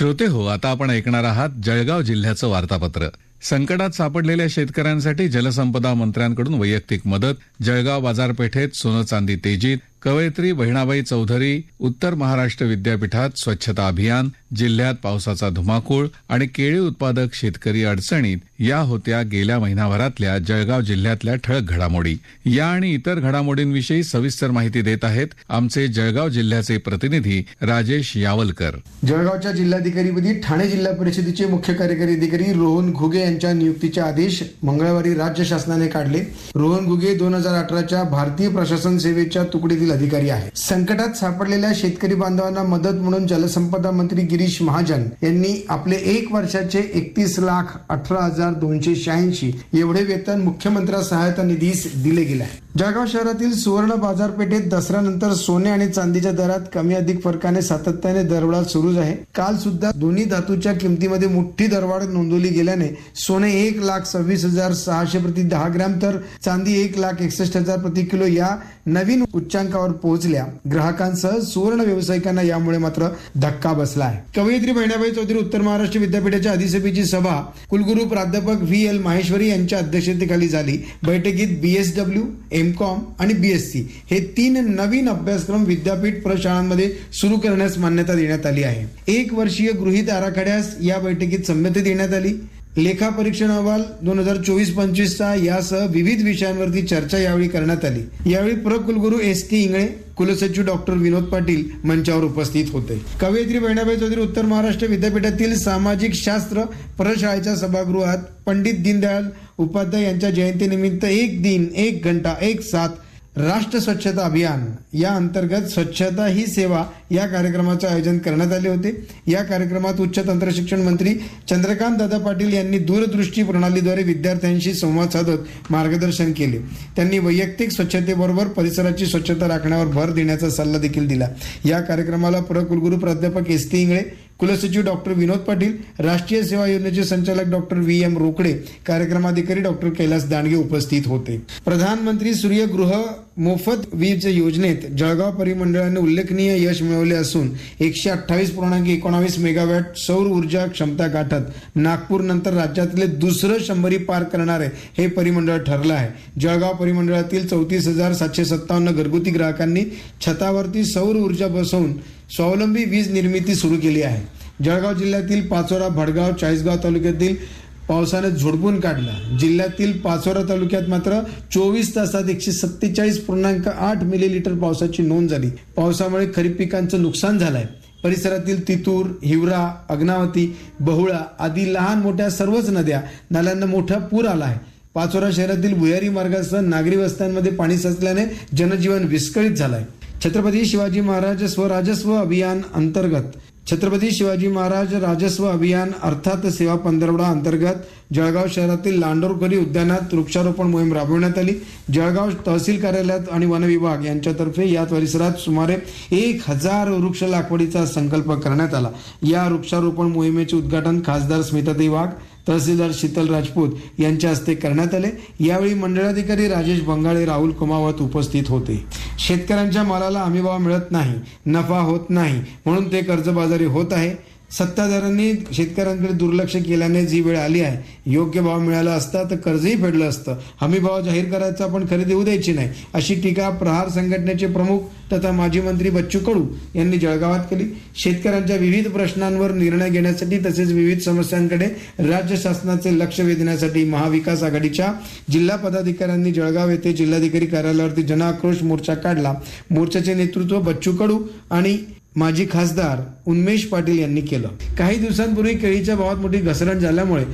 श्रोते हो आता आपण ऐकणार आहात जळगाव जिल्ह्याचं वार्तापत्र. संकटात सापडलेल्या शेतकऱ्यांसाठी जलसंपदा मंत्र्यांकडून वैयक्तिक मदत. जळगाव बाजारपेठेत सोनं चांदी तेजीत. कवयित्री बहिणाबाई चौधरी उत्तर महाराष्ट्र विद्यापीठात स्वच्छता अभियान जिल्ह्यात पावसाचा धुमाकूळ आणि केळी उत्पादक शेतकरी अडचणीत या होत्या गेल्या महिनाभरातल्या जळगाव जिल्ह्यातल्या ठळक घडामोडी. या आणि इतर घडामोडींविषयी सविस्तर माहिती देत आहेत आमचे जळगाव जिल्ह्याचे प्रतिनिधी राजेश यावलकर. जळगावच्या जिल्हाधिकारीपदी ठाणे जिल्हा परिषदेचे मुख्य कार्यकारी अधिकारी रोहन घुगे यांच्या नियुक्तीचे आदेश मंगळवारी राज्य शासनाने काढले. रोहन घुगे दोन हजार अठराच्या भारतीय प्रशासन सेवेच्या तुकडीतील अधिकारी आहे. संकटात सापडलेल्या शेतकरी बांधवांना मदत म्हणून जलसंपदा मंत्री गिरीश महाजन यांनी आपले एक वर्षाचे एकतीस लाख अठरा हजार दोनशे शहाऐंशी एवढे वेतन मुख्यमंत्री सहायता निधीस दिले गेले आहे. जळगाव शहरातील सुवर्ण बाजारपेठेत दसऱ्यानंतर सोने आणि चांदीच्या दरात कमी अधिक फरकाने सातत्याने दरवाढ सुरूच आहे. काल सुद्धा दोन्ही धातूच्या किमतीमध्ये मोठी दरवाढ नोंदवली गेल्याने सोने एक लाख सव्वीस हजार सहाशे प्रति दहा ग्रॅम तर चांदी एक लाख एकसष्ट हजार प्रति किलो या नवीन उच्चांकावर पोहोचल्या. ग्राहकांसह सुवर्ण व्यावसायिकांना यामुळे मात्र धक्का बसला आहे कवयित्री बहिणाबाई चौधरी उत्तर महाराष्ट्र विद्यापीठाच्या अधिसभेची सभा कुलगुरू प्राध्यापक व्ही एल माहेश्वरी यांच्या अध्यक्षतेखाली झाली. बैठकीत बीएसडब्ल्यू एम कॉम आणि बीएससी हे तीन नवीन अभ्यासक्रम विद्यापीठ प्रशाळांमध्ये सुरू करण्यास मान्यता देण्यात आली आहे. एक वर्षीय गृहित आराखड्यास या बैठकीत संमती देण्यात आली. लेखा परीक्षण अहवाल दोन हजार चोवीस पंचवीसचा यासह विविध विषयांवरती चर्चा यावेळी करण्यात आली. यावेळी प्रकुलगुरू एस टी इंगळे कुलसचिव डॉक्टर विनोद पाटील मंचावर उपस्थित होते. कवयित्री बहिणाबाई चौधरी उत्तर महाराष्ट्र विद्यापीठातील सामाजिक शास्त्र प्रशाळेच्या सभागृहात पंडित दीनदयाळ उपाध्याय यांच्या जयंतीनिमित्त एक दिन एक घंटा एक साथ राष्ट्र स्वच्छता अभियान. या अंतर्गत स्वच्छता ही सेवा या कार्यक्रमाचे आयोजन करण्यात आले होते. या कार्यक्रमात उच्च तंत्रशिक्षण मंत्री चंद्रकांत दादा पाटील यांनी दूरदृष्टी प्रणालीद्वारे विद्यार्थ्यांशी संवाद साधत मार्गदर्शन केले. त्यांनी वैयक्तिक स्वच्छतेबरोबर परिसराची स्वच्छता राखण्यावर भर देण्याचा सल्ला देखील दिला. या कार्यक्रमाला प्र कुलगुरू प्राध्यापक एस टी इंगळे कुलसचिव डॉक्टर विनोद पाटील राष्ट्रीय सेवा योजनेचे संचालक डॉक्टर व्ही एम रोकडे कार्यक्रमाधिकारी डॉक्टर कैलास दांडगे उपस्थित होते. प्रधानमंत्री सूर्यगृह मोफत वीज योजनेत जळगाव परिमंडळाने उल्लेखनीय यश मिळवले असून एकशे अठ्ठावीस पूर्णांक एकोणावीस मेगावॅट सौर ऊर्जा क्षमता गाठत नागपूर नंतर राज्यातले दुसरं शंभरी पार करणारे हे परिमंडळ ठरलं आहे. जळगाव परिमंडळातील चौतीस हजार सातशे सत्तावन्न घरगुती ग्राहकांनी छतावरती सौर ऊर्जा बसवून स्वावलंबी वीज निर्मिती सुरू केली आहे. जळगाव जिल्ह्यातील पाचोरा भडगाव चाळीसगाव तालुक्यातील पावसाने झोडपून काढला. जिल्ह्यातील पाचोरा तालुक्यात मात्र चोवीस तासात एकशे सत्तेचाळीस पूर्णांक आठ मिलीलिटर पावसाची नोंद झाली. पावसामुळे खरीप पिकांचं नुकसान झालंय. परिसरातील तितूर हिवरा अग्नावती बहुळा आदी लहान मोठ्या सर्वच नद्या नाल्यांना मोठा पूर आला आहे पाचोरा शहरातील भुयारी मार्गासह नागरी वस्त्यांमध्ये पाणी साचल्याने जनजीवन विस्कळीत झालंय. छत्रपती शिवाजी महाराज स्वराजस्व अभियान अंतर्गत छत्रपती शिवाजी महाराज राजस्व अभियान अर्थात सेवा पंधरवडा अंतर्गत जळगाव शहरातील लांडोरकरी उद्यानात वृक्षारोपण मोहीम राबविण्यात आली. जळगाव तहसील कार्यालयात आणि वन विभाग यांच्यातर्फे या परिसरात सुमारे एक हजार वृक्ष लागवडीचा संकल्प करण्यात आला. या वृक्षारोपण मोहिमेचे उद्घाटन खासदार स्मिताताई वाघ तहसीलदार शीतल राजपूत यांच्या हस्ते करण्यात आले. यावेळी मंडळाधिकारी राजेश बंगाळे राहुल कुमावत उपस्थित होते. शेतकऱ्यांच्या मालाला हमीभाव मिळत नाही नफा होत नाही म्हणून ते कर्जबाजारी होत आहे. सत्ताधाऱ्यांनी शेतकऱ्यांकडे दुर्लक्ष केल्याने जी वेळ आली आहे योग्य भाव मिळाला असता तर कर्जही फेडलं असतं. हमी भाव जाहीर करायचा पण खरेदी होऊ द्यायची नाही अशी टीका प्रहार संघटनेचे प्रमुख तथा माजी मंत्री बच्चू कडू यांनी जळगावात केली. शेतकऱ्यांच्या विविध प्रश्नांवर निर्णय घेण्यासाठी तसेच विविध समस्यांकडे राज्य शासनाचे लक्ष वेधण्यासाठी महाविकास आघाडीच्या जिल्हा पदाधिकाऱ्यांनी जळगाव येथे जिल्हाधिकारी कार्यालयावरती जनआक्रोश मोर्चा काढला. मोर्चाचे नेतृत्व बच्चू कडू आणि माजी खासदार उन्मेश पाटील यांनी केलं. काही दिवसांपूर्वी केळीच्या भावात मोठी घसरण झाल्यामुळे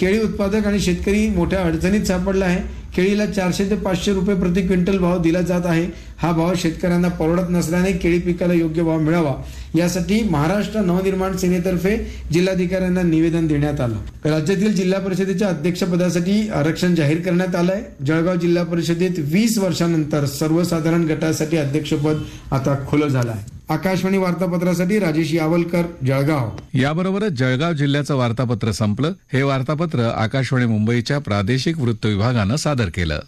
केळी उत्पादक आणि शेतकरी मोठ्या अडचणीत सापडला आहे. केळीला चारशे ते पाचशे रुपये प्रति क्विंटल भाव दिला जात आहे. हा भाव शेतकऱ्यांना परवडत नसल्याने केळी पिकाला योग्य भाव मिळावा यासाठी महाराष्ट्र नवनिर्माण सेनेतर्फे जिल्हाधिकाऱ्यांना निवेदन देण्यात आलं. राज्यातील जिल्हा परिषदेच्या अध्यक्षपदासाठी आरक्षण जाहीर करण्यात आलंय. जळगाव जिल्हा परिषदेत वीस वर्षानंतर सर्वसाधारण गटासाठी अध्यक्षपद आता खुलं झालं आहे. आकाशवाणी वार्तापत्रासाठी राजेश यावलकर जळगाव. याबरोबरच जळगाव जिल्ह्याचं वार्तापत्र संपलं. हे वार्तापत्र आकाशवाणी मुंबईच्या प्रादेशिक वृत्त विभागानं सादर केलं.